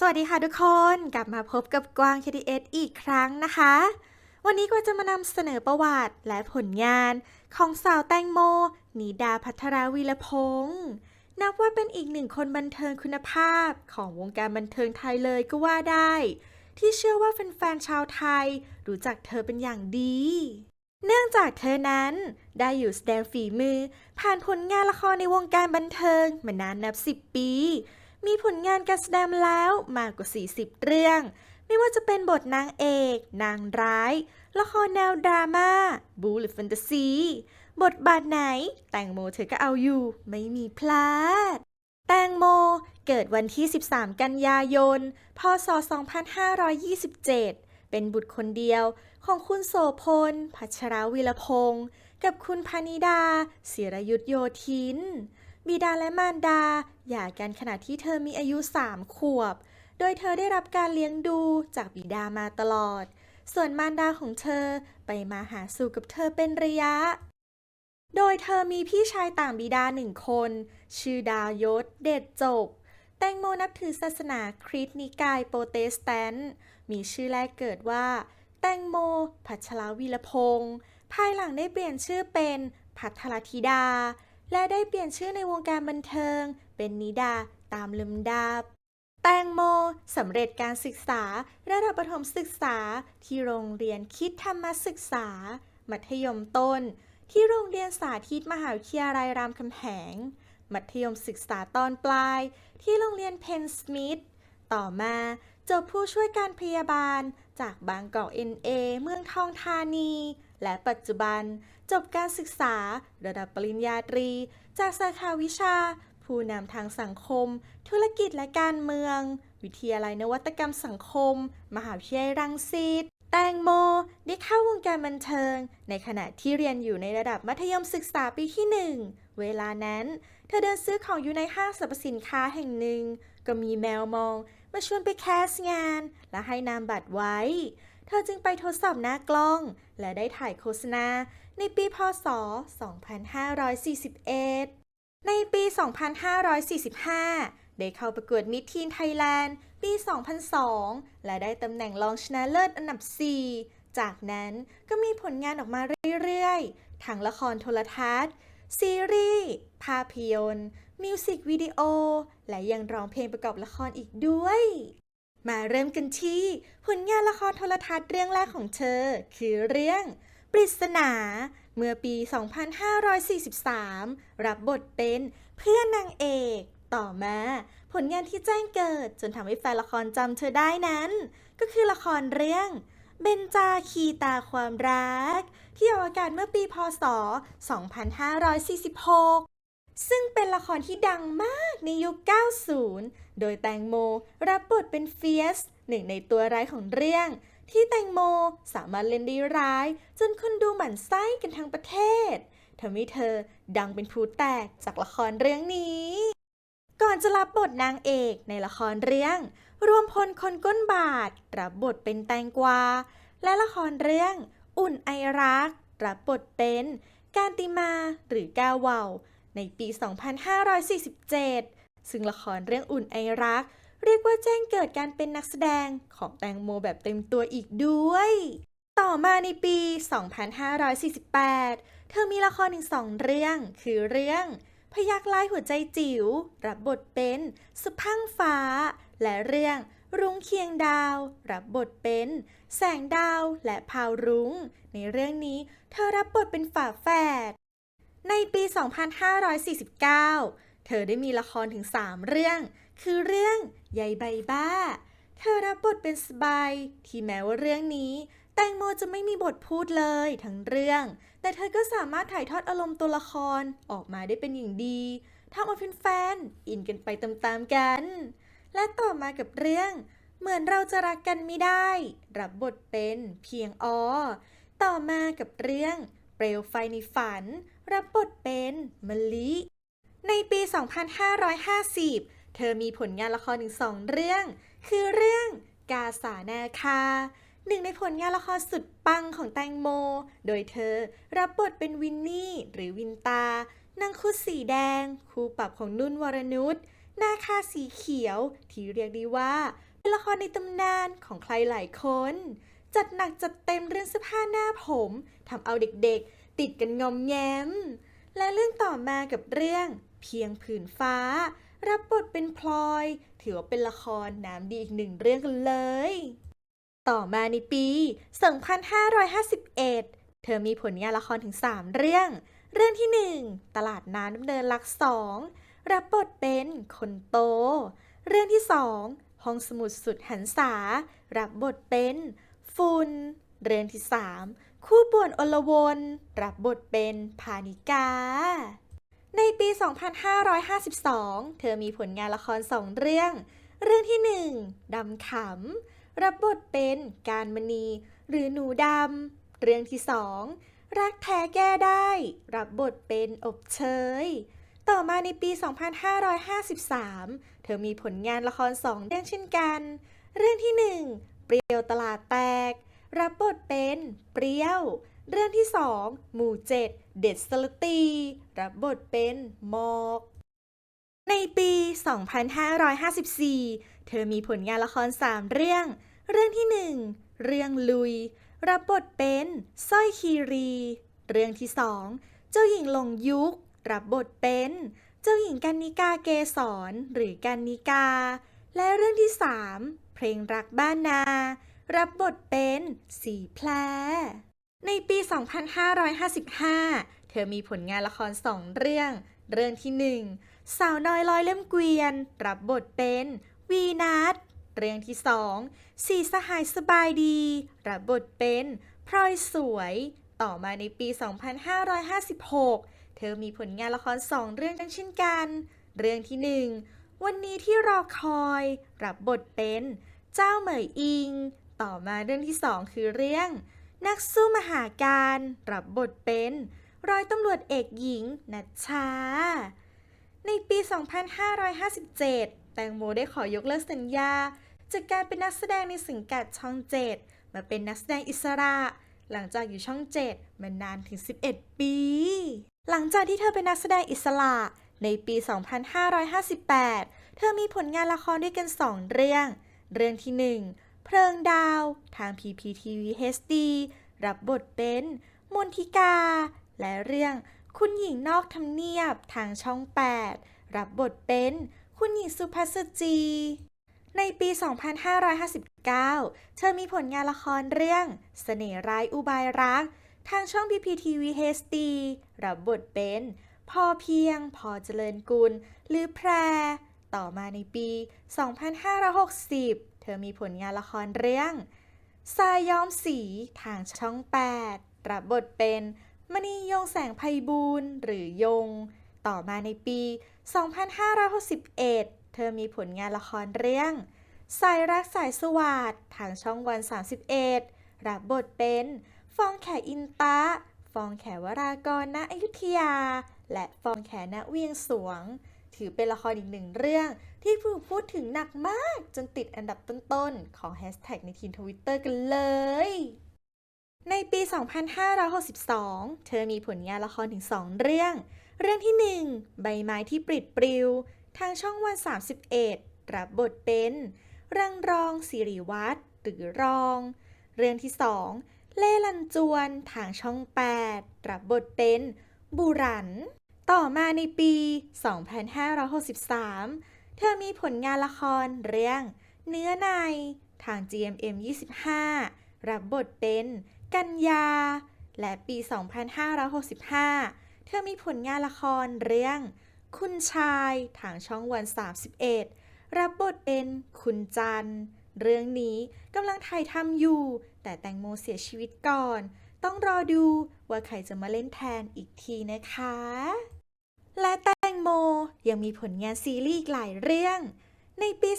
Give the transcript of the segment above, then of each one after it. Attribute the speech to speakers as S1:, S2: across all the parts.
S1: สวัสดีค่ะทุกคนกลับมาพบกับกวาง KTS อีกครั้งนะคะ วันนี้ก็จะมานำเสนอประวัติและผลงานของสาวแตงโม นิดาพัทราวีรพงศ์นับว่าเป็นอีกหนึ่งคนบันเทิงคุณภาพของวงการบันเทิงไทยเลยก็ว่าได้ ที่เชื่อว่าแฟนๆชาวไทย รู้จักเธอเป็นอย่างดี เนื่องจากเธอนั้นได้อยู่แสดงฝีมือ ผ่านผลงานละครในวงการบันเทิงมานานนับ 10 ปี มีผลงานการแสดงแล้วมากกว่า 40 เรื่อง ไม่ว่าจะเป็นบทนางเอก นางร้าย ละครแนวดราม่า บูหรือแฟนตาซี บทบาทไหน แตงโมเธอก็เอาอยู่ ไม่มีพลาด แตงโมเกิดวันที่ 13 กันยายน พศ 2527 เป็นบุตรคนเดียวของคุณโสพล พัชรวิรพงศ์กับคุณพานิดาศิรยุทธโยธิน บิดาและมารดาหย่ากันขณะที่เธอมีอายุ 3 ขวบ โดยเธอได้รับการเลี้ยงดูจากบิดามาตลอด ส่วนมารดาของเธอไปมาหาสู่กับเธอเป็นระยะ โดยเธอมีพี่ชายต่างบิดาหนึ่งคน ชื่อดายศเดชจบ แตงโมนับถือศาสนาคริสต์นิกายโปรเตสแตนต์ มีชื่อแรกเกิดว่า แตงโม พัชรวีรพงศ์ภายหลังได้เปลี่ยนชื่อเป็นพัทรธิดา และได้เปลี่ยนชื่อในวงการบันเทิง เป็นนิดาตามลำดับ แตงโมสำเร็จการศึกษาระดับประถมศึกษาที่โรงเรียนคิดธรรมศึกษา มัธยมต้น ที่โรงเรียนสาธิตมหาวิทยาลัยรามคำแหง มัธยมศึกษาตอนปลาย ที่โรงเรียนเพนสมิธต่อมาจบผู้ช่วยการพยาบาลจากบางกอก NA เมืองทองธานี และปัจจุบันจบการศึกษาระดับปริญญาตรี จากสาขาวิชา ผู้นำทางสังคม ธุรกิจและการเมือง วิทยาลัยนวัตกรรมสังคม มหาวิทยาลัยรังสิตแตงโม ได้เข้าวงการบันเทิง ในขณะที่เรียนอยู่ในระดับมัธยมศึกษาปีที่หนึ่งเวลานั้น เธอเดินซื้อของอยู่ในห้างสรรพสินค้าแห่งหนึ่ง ก็มีแมวมอง มาชวนไปแคสงาน และให้นามบัตรไว้ เธอจึงไปทดสอบหน้ากล้อง และได้ถ่ายโฆษณาในปีพศ 2541 ในปี 2545 ได้เข้าประกวดมิที n ไทยแลนด์ ปี 2002 และได้ตำแหน่งรองชนะเลิศอันดับ 4 จากนั้นก็มีผลงานออกมาเรื่อยๆ ทั้งละครโทรทัศน์ ซีรีส์ ภาพยนตร์ มิวสิกวิดีโอ และยังร้องเพลงประกอบละครอีกด้วย มาเริ่มกันที่ ผลงานละครโทรทัศน์เรื่องแรกของเธอ คือเรื่อง ปริศนา เมื่อปี 2543 รับบทเป็นเพื่อนนางเอก ต่อมา ผลงานที่แจ้งเกิดจนทำให้แฟนละครจำเธอได้นั้น ก็คือละครเรื่องเบนจาคีตาความรัก ที่ออกอากาศเมื่อปี พศ 2546 ซึ่งเป็นละครที่ดังมากในยุค 90 โดยแตงโมรับบทเป็นเฟียส หนึ่งในตัวร้ายของเรื่อง ที่แตงโมสามารถเล่นได้ร้าย จนคนดูหมั่นไส้กันทั้งประเทศทำให้เธอดังเป็นพลุแตกจากละครเรื่องนี้ ก่อนจะรับบทนางเอกในละครเรื่อง รวมพลคนก้นบาท รับบทเป็นแตงกวา และละครเรื่อง อุ่นไอรัก รับบทเป็นการติมาหรือก้าวเวาว ในปี 2547 ซึ่งละครเรื่องอุ่นไอรัก เรียกว่าแจ้งเกิดการเป็นนักแสดงของแตงโมแบบเต็มตัวอีกด้วย ต่อมาในปี 2548 เธอมีละครอีกสองเรื่องคือเรื่องพยักไล่หัวใจจิ๋วรับบทเป็นสุพังฟ้า และเรื่องรุ้งเคียงดาว รับบทเป็น แสงดาวและพาวรุง้ง ในเรื่องนี้เธอรับบทเป็นฝาแฝด ในปี 2549 เธอได้มีละครถึง 3 เรื่อง คือเรื่องยายใบบ้า เธอรับบทเป็นสบายที่แม้ว่าเรื่องนี้ แตงโมจะไม่มีบทพูดเลยทั้งเรื่อง แต่เธอก็สามารถถ่ายทอดอารมณ์ตัวละครออกมาได้เป็นอย่างดีทำเอาแฟนๆอินกันไปตามๆกัน และต่อมากับเรื่อง เหมือนเราจะรักกันไม่ได้ รับบทเป็นเพียงออต่อมากับเรื่อง เปลวไฟในฝัน รับบทเป็นมะลิ ในปี 2550 เธอมีผลงานละครถึงสองเรื่อง คือเรื่องกาสานาคา หนึ่งในผลงานละครสุดปังของแตงโม โดยเธอรับบทเป็นวินนี่ หรือวินตานางคุดสีแดง คู่ปรับของนุ่นวรนุชนาคาสีเขียว ที่เรียกได้ว่าเป็นละครในตำนานของใครหลายคน จัดหนักจัดเต็มเรื่องเสื้อผ้าหน้าผมทำเอาเด็กๆ ติดกันงอมแงม และเรื่องต่อมากับเรื่องเพียงผืนฟ้า รับบทเป็นพลอย ถือว่าเป็นละครน้ำดีอีกหนึ่งเรื่องกันเลย ต่อมาในปี 2551 เธอมีผลงานละครถึง 3 เรื่อง เรื่องที่ 1 ตลาดน้ำดำเนินรักสองรับบทเป็นคนโต เรื่องที่ 2 ห้องสมุดสุดหันษา รับบทเป็น ฟุนเรื่องที่ 3 คู่ป่วนอลวน รับบทเป็นพานิกา ในปี 2552 เธอมีผลงานละครสองเรื่อง เรื่องที่ 1ดำขำ รับบทเป็นการมณี หรือหนูดำ เรื่องที่ 2 รักแท้แก้ได้ รับบทเป็นอบเชยต่อมาในปี 2553 เธอมีผลงานละครสองเรื่องเช่นกัน เรื่องที่ 1 เปรี้ยวตลาดแตก รับบทเป็นเปรี้ยว เรื่องที่2หมู่เจ็ดเด็ดสลตี รับบทเป็นหมอก ในปี 2554 เธอมีผลงานละคร 3 เรื่อง เรื่องที่ 1 เรื่องลุย รับบทเป็นสร้อยคีรี เรื่องที่ 2 เจ้าหญิงหลงยุค รับบทเป็น เจ้าหญิงกันนิกาเกสรหรือกันนิกา และเรื่องที่ 3 เพลงรักบ้านนา รับบทเป็นสีแพรในปี 2555 เธอมีผลงานละครสองเรื่อง เรื่องที่ 1 สาวน้อยลอยเล่มเกวียน รับบทเป็นวีนัทเรื่องที่ 2 สีสหายสบายดี รับบทเป็นพลอยสวย ต่อมาในปี 2556 เธอมีผลงานละครสองเรื่องกันเช่นกัน เรื่องที่ 1 วันนี้ที่รอคอยรับบทเป็นเจ้าเหมยอิง ต่อมาเรื่องที่2คือเรื่อง นักสู้มหาการรับบทเป็นร้อยตำรวจเอกหญิงนัชชา ในปี 2557 แตงโมได้ขอยกเลิกสัญญา จากการเป็นนักแสดงในสังกัดช่อง7มาเป็นนักแสดงอิสระ หลังจากอยู่ช่อง7มานานถึง 11 ปี หลังจากที่เธอเป็นนักแสดงอิสระ ในปี 2558 เธอมีผลงานละครด้วยกัน 2 เรื่อง เรื่องที่ 1 เพลิงดาว ทาง PPTV HD รับบทเป็นมนทิกา และเรื่องคุณหญิงนอกทำเนียบทางช่อง 8 รับบทเป็นคุณหญิงสุภัสจี ในปี 2559 เธอมีผลงานละครเรื่องเสน่ห์ร้ายอุบายรัก ทางช่อง PPTV HD รับบทเป็น พอเพียง พอเจริญกุล หรือแพร ต่อมาในปี 2560 เธอมีผลงานละครเรื่องทรายย้อมสีทางช่อง 8 รับบทเป็นมณียงแสงไพบูลย์หรือยง ต่อมาในปี 2561 เธอมีผลงานละครเรื่องสายรักสายสวัสดทางช่องวัน 31 รับบทเป็น ฟองแขอินตะ ฟองแขวรากรณอยุธยา และฟองแขณเวียงสวง ถือเป็นละครอีกหนึ่งเรื่องที่ถูกพูดถึงหนักมากจนติดอันดับต้นๆ ของแฮชแท็กในทีมทวิตเตอร์กันเลย ในปี 2562 เธอมีผลงานละครถึง 2 เรื่อง เรื่องที่ 1 ใบไม้ที่ปลิดปลิว ทางช่องวัน 31 รับบทเป็นรังรองสิริวัตรหรือรอง เรื่องที่ 2 เล่ลันจวน ทางช่อง 8 รับบทเป็น บุรัน ต่อมาในปี 2563 เธอมีผลงานละครเรื่อง เนื้อในทาง GMM 25 รับบทเป็นกันยาและปี 2565 เธอมีผลงานละครเรื่อง คุณชายทางช่องวัน 31 รับบทเป็นคุณจัน เรื่องนี้กำลังถ่ายทำอยู่ แต่แตงโมเสียชีวิตก่อน ต้องรอดูว่าใครจะมาเล่นแทนอีกทีนะคะ และแตงโมยังมีผลงานซีรีส์อีกหลายเรื่อง ในปี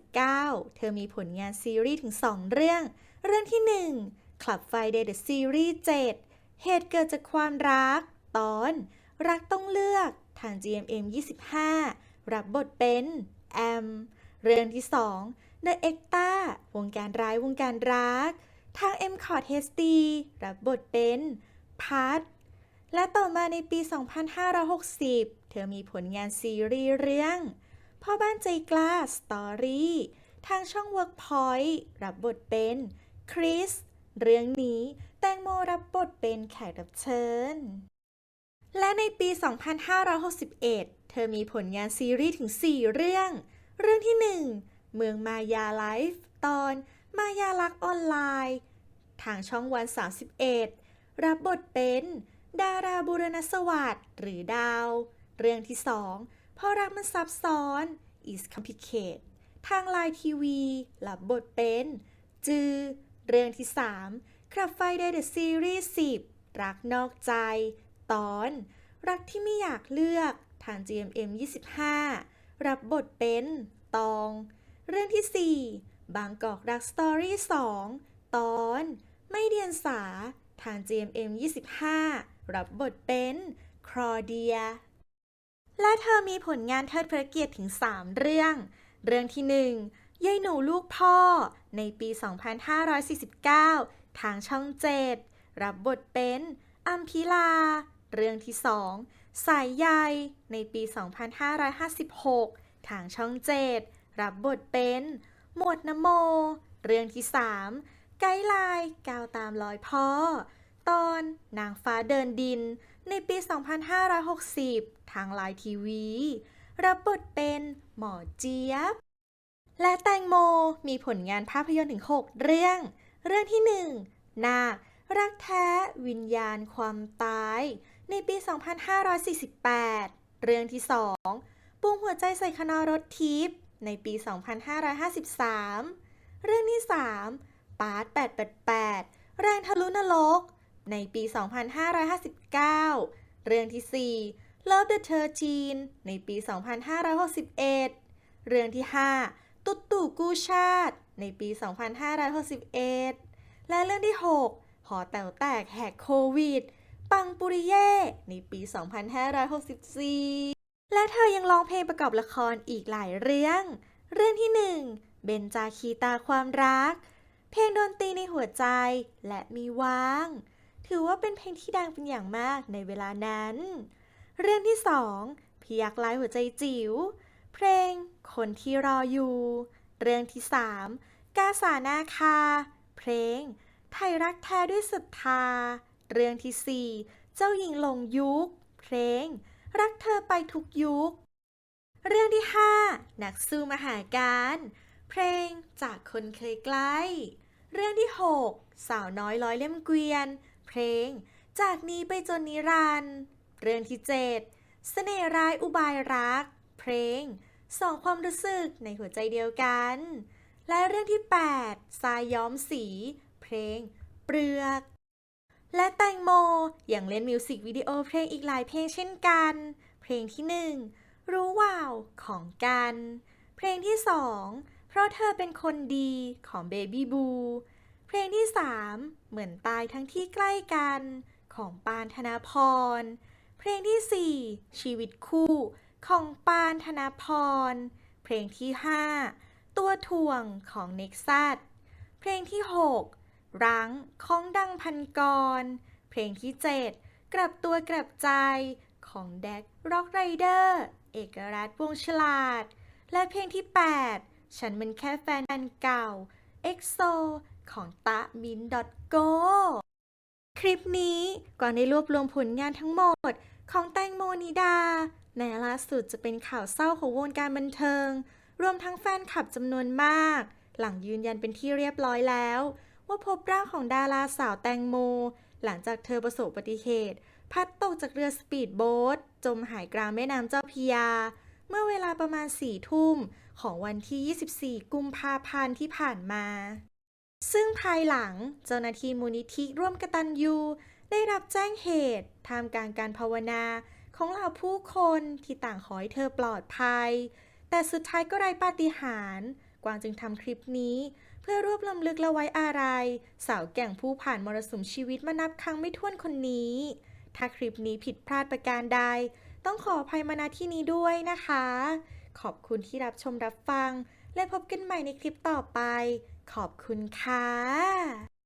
S1: 2559 เธอมีผลงานซีรีส์ถึง 2 เรื่อง เรื่องที่ 1 Club Friday The Series 7 เหตุเกิดจากความรัก ตอน รักต้องเลือกทาง GMM 25 รับบทเป็นแอม เรื่องที่ 2 The e x t a วงการร้ายวงการรัก ทาง M c o t HD รับบทเป็นพัทและต่อมาในปี 2560 เธอมีผลงานซีรีส์เรื่องพ่อบ้านใจกล้าสตอรี่ทางช่อง Workpoint รับบทเป็นคริส เรื่องนี้แตงโมรับบทเป็นแขกรับเชิญ และในปี 2561 เธอมีผลงานซีรีส์ถึง 4 เรื่อง เรื่องที่ 1 เมืองมายาไลฟ์ตอนมายาลักออนไลน์ ทางช่องวัน 31 รับบทเป็น ดาราบุรณสวัสดิ์หรือดาว เรื่องที่ 2พราะรักมันซับซ้อน is complicated ทางไลน์ทีวี รับบทเป็น จือ เรื่องที่3ขับไฟเดย์เดอะซีรีส์10 รักนอกใจ ตอน รักที่ไม่อยากเลือก ทาง GMM 25 รับบทเป็น ตอง เรื่องที่ 4 บางกอกรักสตอรี่ 2 ตอน ไม่เดียนสา ทาง GMM 25 รับบทเป็นครอเดีย และเธอมีผลงานเทิดพระเกียรติถึง 3 เรื่อง เรื่องที่ 1 ยายหนูลูกพ่อ ในปี 2549 ทางช่อง7รับบทเป็นอัมพิลา เรื่องที่ 2 สายใย ในปี 2556 ทางช่อง7รับบทเป็น หมวดนโม เรื่องที่ 3 ไกด์ไลน์ก้าวตามรอยพ่อ ตอนนางฟ้าเดินดิน ในปี 2560 ทางไลน์ทีวี รับบทเป็นหมอเจี๊ยบ และแตงโมมีผลงานภาพยนตร์ถึง 6 เรื่อง เรื่องที่ 1 นาครักแท้วิญญาณความตาย ในปี 2548 เรื่องที่ 2ปุงหัวใจใส่คณะรถทิพย์ในปี 2553 เรื่องที่ 3 ปาร์ต888 แรงทะลุนรก ในปี 2559 เรื่องที่ 4 Love the 13 ในปี 2561 เรื่องที่ 5 ตุ๊ดตู่กู้ชาติ ในปี 2561 และเรื่องที่ 6 หอแต๋วแตกแหกโควิด ปังปุริเย่ในปี 2564 และเธอยังร้องเพลงประกอบละครอีกหลายเรื่อง เรื่องที่ 1เบนจาคีตาความรัก เพลงดนตรีในหัวใจและมีว่าง ถือว่าเป็นเพลงที่ดังเป็นอย่างมากในเวลานั้น เรื่องที่2พี่ยักลายหัวใจจิ๋ว เพลง คนที่รออยู่ เรื่องที่3กาสานาคา เพลง ไทยรักแท้ด้วยศรัทธา เรื่องที่4เจ้าหญิงหลงยุค เพลง รักเธอไปทุกยุค เรื่องที่5นักสู้มหาการ เพลงจากคนเคยใกล้เรื่องที่ 6 สาวน้อยร้อยเล่มเกวียน เพลง จากนี้ไปจนนิรันดร์เรื่องที่ 7 เสน่ห์ร้ายอุบายรัก เพลง สองความรู้สึกในหัวใจเดียวกัน และเรื่องที่8ทรายย้อมสี เพลง เปลือก และแตงโมยังเล่นมิวสิกวิดีโอเพลงอีกหลายเพลงเช่นกัน เพลงที่ 1 รู้ว่าวของกัน เพลงที่ 2 เพราะเธอเป็นคนดีของ Baby b o o เพลงที่ 3 เหมือนตายทั้งที่ใกล้กันของปานธนาพร เพลงที่ 4 ชีวิตคู่ของปานธนาพร เพลงที่ 5 ตัวถ่วงของเน็กซัสเพลงที่ 6 รังของดังพันกร เพลงที่ 7 กลับตัวกลับใจของแดกร็อกไรเดอร์ เอกรัฐวงฉลาด และเพลงที่ 8 ฉันเป็นแค่แฟนเก่า EXO ของตะมิน .go คลิปนี้กวางได้รวบรวมผลงานทั้งหมด ของแตงโมนิดา ในล่าสุดจะเป็นข่าวเศร้าของวงการบันเทิง รวมทั้งแฟนคลับจำนวนมาก หลังยืนยันเป็นที่เรียบร้อยแล้ว ว่าพบร่างของดาราสาวแตงโม หลังจากเธอประสบอุบัติเหตุ พัดตกจากเรือสปีดโบ๊ทจมหายกลางแม่น้ำเจ้าพยา เมื่อเวลาประมาณสี่ทุ่ม ของวันที่ 24 กุมภาพันธ์ที่ผ่านมา ซึ่งภายหลังเจ้าหน้าที่มูลนิธิร่วมกตัญญูได้รับแจ้งเหตุท่ามกางการภาวนาของเหล่าผู้คนที่ต่างขอให้เธอปลอดภัย แต่สุดท้ายก็ไร้ปาฏิหาริย์กวางจึงทำคลิปนี้ เพื่อรวบลำลึกและไว้อาลัยสาวแก่งผู้ผ่านมรสุมชีวิตมานับครั้งไม่ถ้วนคนนี้ ถ้าคลิปนี้ผิดพลาดประการใด ต้องขออภัยมาณที่นี้ด้วยนะคะ ขอบคุณที่รับชมรับฟัง และพบกันใหม่ในคลิปต่อไป ขอบคุณค่ะ